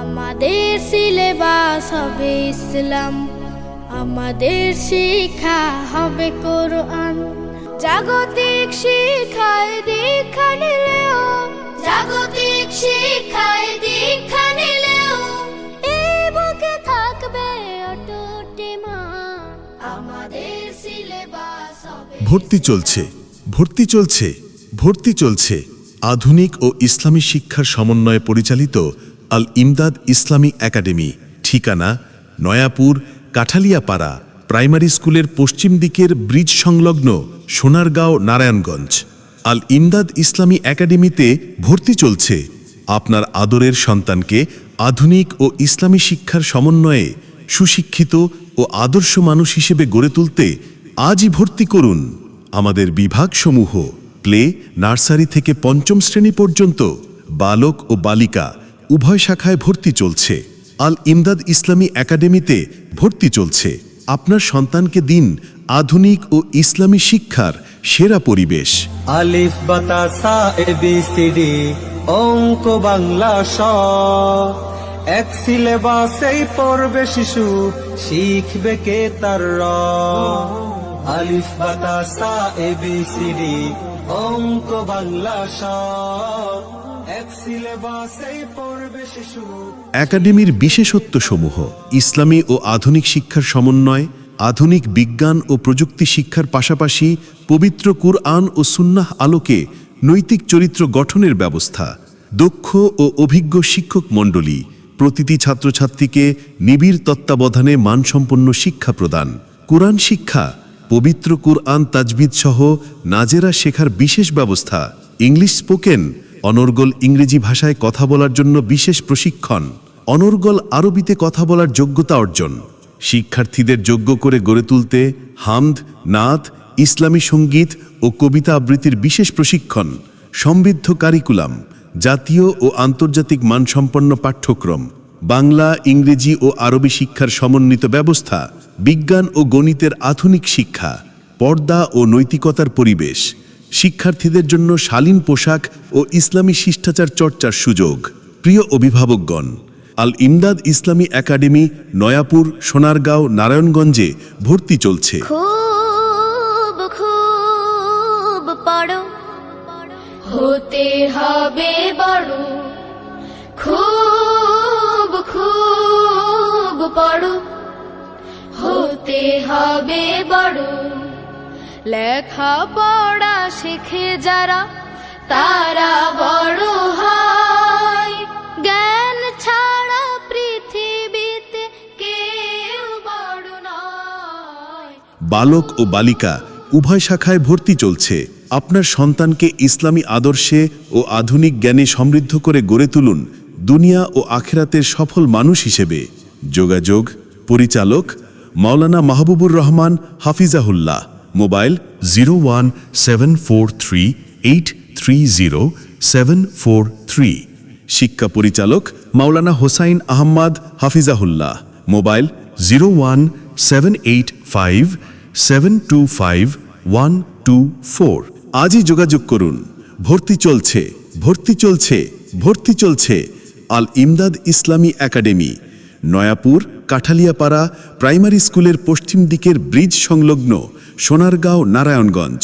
আমাদের সিলেবাস হবে ইসলাম, আমাদের শিক্ষা হবে কোরআন জাগতিক শিক্ষায় দীক্ষা নিলেও, জাগতিক শিক্ষায় দীক্ষা নিলেও এই বুকে থাকবে। আমাদের সিলেবাস ভর্তি চলছে ভর্তি চলছে ভর্তি চলছে আধুনিক ও ইসলামী শিক্ষার সমন্বয়ে পরিচালিত আল ইমদাদ ইসলামী একাডেমি, ঠিকানা, নয়াপুর, কাঠালিয়াপাড়া, প্রাইমারি স্কুলের পশ্চিম দিকের ব্রিজ সংলগ্ন সোনারগাঁও, নারায়ণগঞ্জ। আল ইমদাদ ইসলামী একাডেমিতে ভর্তি চলছে। আপনার আদরের সন্তানকে আধুনিক ও ইসলামী শিক্ষার সমন্বয়ে সুশিক্ষিত ও আদর্শ মানুষ হিসেবে গড়ে তুলতে আজই ভর্তি করুন আমাদের বিভাগসমূহ। প্লে, নার্সারি থেকে পঞ্চম শ্রেণি পর্যন্ত বালক ও বালিকা উভয় শাখায় ভর্তি চলছে। আল ইমদাদ ইসলামী একাডেমিতে ভর্তি চলছে। আপনার সন্তানকে দিন আধুনিক ও ইসলামী শিক্ষার সেরা পরিবেশ। আলিফ অঙ্ক, বাংলা, স। এক সিলেবাসেই পড়বে শিশু, শিখবে কে তার আলিফ বাতাসা এবিসিডি অঙ্ক, বাংলা, স। একাডেমির বিশেষত্বসমূহ, ইসলামী ও আধুনিক শিক্ষার সমন্বয়, আধুনিক বিজ্ঞান ও প্রযুক্তি শিক্ষার পাশাপাশি পবিত্র কুরআন ও সুন্নাহ আলোকে নৈতিক চরিত্র গঠনের ব্যবস্থা, দক্ষ ও অভিজ্ঞ শিক্ষক মণ্ডলী, প্রতিটি ছাত্রছাত্রীকে নিবিড় তত্ত্বাবধানে মানসম্পন্ন শিক্ষা প্রদান, কোরআন শিক্ষা, পবিত্র কুরআন তাজবিদ সহ নাজেরা শেখার বিশেষ ব্যবস্থা, ইংলিশ স্পোকেন অনর্গল ইংরেজি ভাষায় কথা বলার জন্য বিশেষ প্রশিক্ষণ। অনর্গল আরবিতে কথা বলার যোগ্যতা অর্জন। শিক্ষার্থীদের যোগ্য করে গড়ে তুলতে হামদ নাথ ইসলামী সংগীত ও কবিতা আবৃত্তির বিশেষ প্রশিক্ষণ, সমৃদ্ধ কারিকুলাম, জাতীয় ও আন্তর্জাতিক মানসম্পন্ন পাঠ্যক্রম, বাংলা, ইংরেজি ও আরবি শিক্ষার সমন্বিত ব্যবস্থা, বিজ্ঞান ও গণিতের আধুনিক শিক্ষা, পর্দা ও নৈতিকতার পরিবেশ। শিক্ষার্থীদের জন্য শালীন পোশাক ও ইসলামী শিষ্টাচার চর্চার সুযোগ। প্রিয় অভিভাবকগণ, আল ইমদাদ ইসলামী একাডেমি, নয়াপুর, সোনারগাঁও, নারায়ণগঞ্জে ভর্তি চলছে। হতে হবে বড়। লেখা পড়া শিখে যারা, তারা বড় হয়। জ্ঞান ছাড়া পৃথিবীতে কেউ বড় নয়। বালক ও বালিকা উভয় শাখায় ভর্তি চলছে। আপনার সন্তানকে ইসলামী আদর্শে ও আধুনিক জ্ঞানে সমৃদ্ধ করে গড়ে তুলুন দুনিয়া ও আখেরাতের সফল মানুষ হিসেবে। যোগাযোগ, পরিচালক, মাওলানা Mahbubur Rahman হাফিজাহুল্লাহ। Mobile zero one seven four three eight three zero seven four three. শিক্ষা পরিচালক মাওলানা Hossain Ahmed হাফিজাহুল্লাহ। Mobile zero one seven eight five seven two five one two four. আজই যোগাযোগ করুন। ভর্তি চলছে ভর্তি চলছে ভর্তি চলছে। আল ইমদাদ ইসলামী একাডেমি। নয়াপুর কাঠালিয়াপাড়া প্রাইমারি স্কুলের পশ্চিম দিকের ব্রিজ সংলগ্ন সোনারগাঁও নারায়ণগঞ্জ।